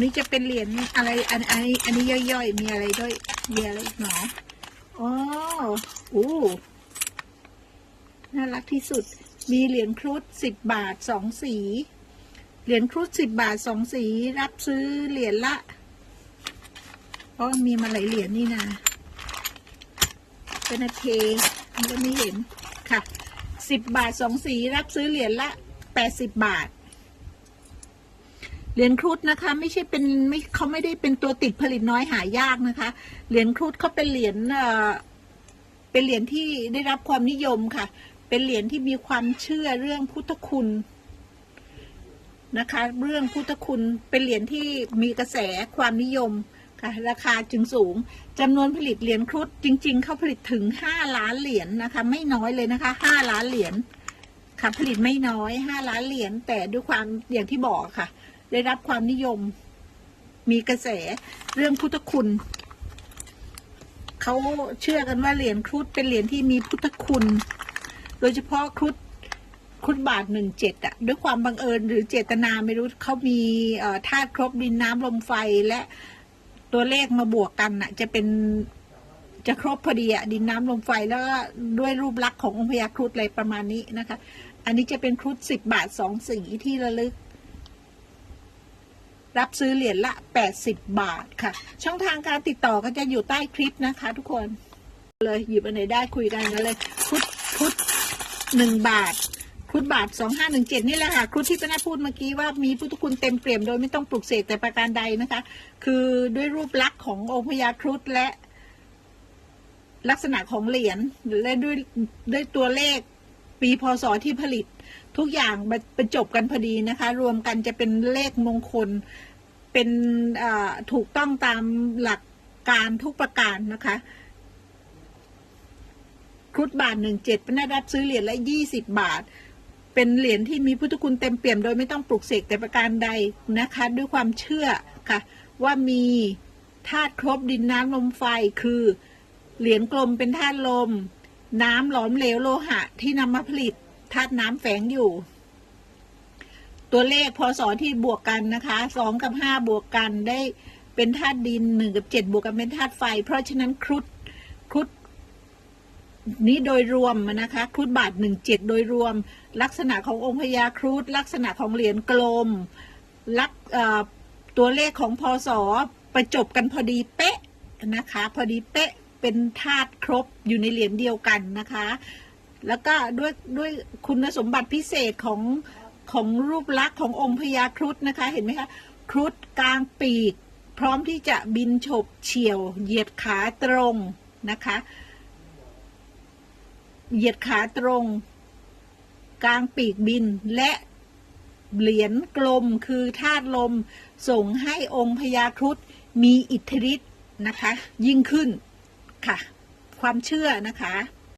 นี่จะเป็นเหรียญอะไร อันอันนี้อันนี้ย่อยๆ มีอะไรด้วยมีอะไรอีกหนออ๋อโอ้น่ารักที่สุด มีเหรียญครุฑสิบบาทสองสี เหรียญครุฑสิบบาทสองสี รับซื้อเหรียญละเพราะมีมาหลายเหรียญนี่นะเป็นอาเทมันก็ไม่เห็นค่ะสิบบาทสองสี รับซื้อเหรียญละแปดสิบบาท เหรียญครุฑนะคะ ไม่ใช่เป็นไม่เขาไม่ได้เป็นตัวติดผลิตน้อยหายากนะคะ เหรียญครุฑเขาเป็นเหรียญเอ่อเป็นเหรียญที่ได้รับความนิยมค่ะ เป็นเหรียญที่มีความเชื่อเรื่องพุทธคุณนะคะ เรื่องพุทธคุณเป็นเหรียญที่มีกระแสความนิยมค่ะราคาจึงสูงจำนวนผลิตเหรียญครุฑจริง ๆ เขาผลิตถึงห้าล้านเหรียญนะคะ ไม่น้อยเลยนะคะห้าล้านเหรียญค่ะผลิตไม่น้อยห้าล้านเหรียญแต่ด้วยความอย่างที่บอกค่ะ ได้รับความนิยม มีกระแสเรื่องพุทธคุณเขาเชื่อกันว่าเหรียญครุฑเป็นเหรียญที่มีพุทธคุณ โดยเฉพาะครุฑครุฑบาทหนึ่งเจ็ดอะด้วยความบังเอิญหรือเจตนาไม่รู้เขามีเอ่อธาตุครบดินน้ำลมไฟและตัวเลขมาบวกกันอะจะเป็นจะครบพอดีอะดินน้ำลมไฟแล้วก็ด้วยรูปลักษณ์ขององค์พญาครุฑอะไรประมาณนี้นะคะ อันนี้จะเป็นครุฑสิบบาทสองสีที่ระลึก รับซื้อเหรียญละ 80 บาทค่ะ ช่องทางการติดต่อก็จะอยู่ใต้คลิปนะคะ ทุกคน เลยหยิบอันไหนได้คุยกันกันเลยครุฑครุฑหนึ่งบาทครุฑบาทสองห้าหนึ่งเจ็ดนี่แหละค่ะครุฑที่ป้านาพูดเมื่อกี้ว่ามีพุทธคุณเต็มเปี่ยมโดยไม่ต้องปลุกเสกแต่ประการใดนะคะ คือด้วยรูปลักษณ์ขององค์พญาครุฑและลักษณะของเหรียญและด้วยด้วยตัวเลข ปีพศที่ผลิต ทุกอย่างป็นจบกันพอดีนะคะ รวมกันจะเป็นเลขมงคล เป็นถูกต้องตามหลักการทุกประการนะคะครุฑบาทหนึ่งเจ็ดเป็นได้รับซื้อเหรียญละยี่สิบบาท เป็นเหรียญที่มีพุทธคุณเต็มเปี่ยมโดยไม่ต้องปลุกเสกแต่ประการใดนะคะ ด้วยความเชื่อค่ะ ว่ามีธาตุครบดินน้ำลมไฟคือ เหรียญกลมเป็นธาตุลม น้ำหลอมเหลวโลหะ ที่นำมาผลิตธาตุน้ำแฝงอยู่ ตัวเลขพศที่บวกกันนะคะสองกับห้าบวกกันได้เป็นธาตุดินหนึ่งกับเจ็ดบวกกันเป็นธาตุไฟ เพราะฉะนั้นครุฑครุฑนี้โดยรวมนะคะครุฑบาทหนึ่งเจ็ดโดยรวม ลักษณะขององค์พญาครุฑลักษณะของเหรียญกลมลักตัวเลขของพศประจบกันพอดีเป๊ะนะคะ พอดีเป๊ะ เป็นธาตุครบอยู่ในเหรียญเดียวกันนะคะ แล้วก็ด้วยด้วยคุณสมบัติพิเศษของของรูปลักษณ์ขององค์พญาครุฑนะคะ เห็นไหมคะครุฑกลางปีก พร้อมที่จะบินฉบเฉี่ยว เหยียดขาตรงนะคะ เหยียดขาตรง กลางปีกบินและเหรียญกลมคือธาตุลม ส่งให้องค์พญาครุฑมีอิทธิฤทธิ์นะคะ ยิ่งขึ้น ค่ะ ความเชื่อนะคะ